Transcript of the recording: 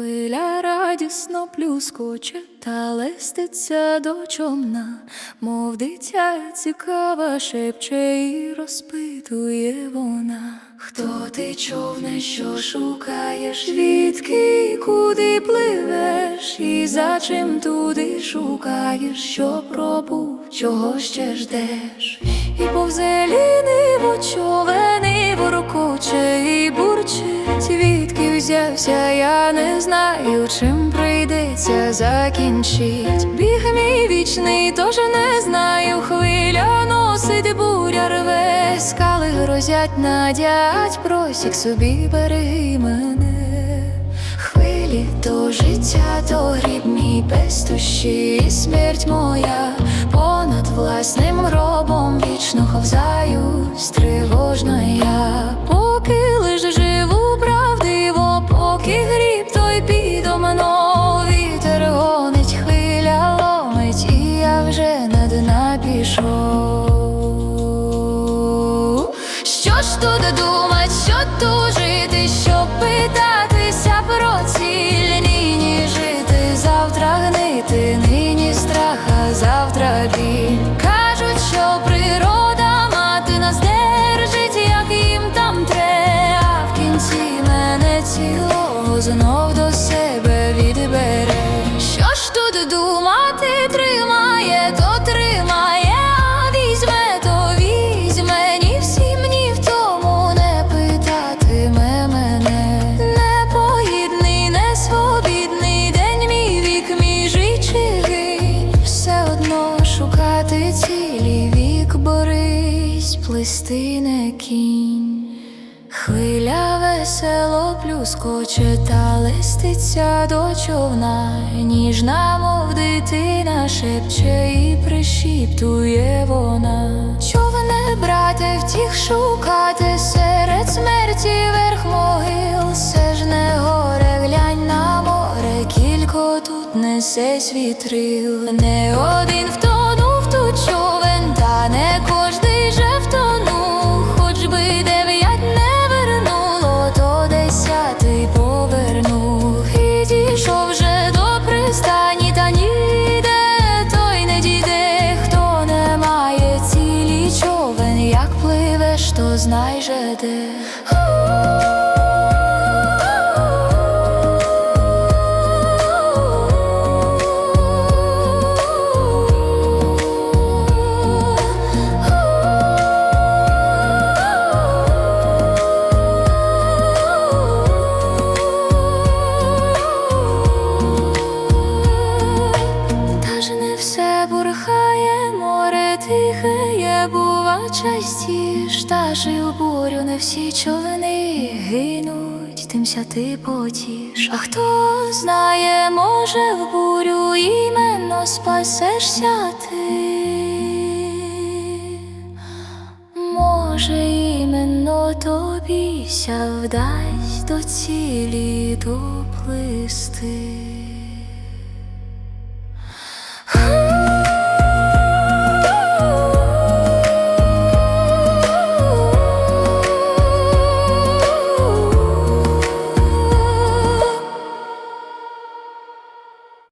Хвиля радісно плюскоче та листиться до човна, мов дитя цікава шепче і розпитує вона. Хто ти човне, що шукаєш, звідки куди пливеш, і за чим туди шукаєш, що пробув, чого ще ждеш, і повзе ліниво човен, і воркоче, і бурчить, взявся, я не знаю, чим прийдеться закінчить. Біг мій вічний, тож не знаю, хвиля носить буря рве, скали грозять, надять, просік собі береги мене. Хвилі то життя, то гріб мій без душі, і смерть моя понад власним гробом вічно ховзаюсь, тривожна я, Тут думать, що тужити, що питатися про ціль, борись, не кінь. Хвиля весело плюскоче та листиться до човна, ніжна, мов дитина, шепче і пришіптує вона. Човне, брате, втіх шукати серед смерті верх могил, все ж не горе, глянь на море, кілько тут несе світрил. Не один втонув же де. Все море тихе є, бува частіш, та ж і в бурю не всі човни гинуть, тимся ти потіш. А хто знає, може в бурю іменно спасешся ти. Може, іменно тобі ся вдасть до цілі доплисти.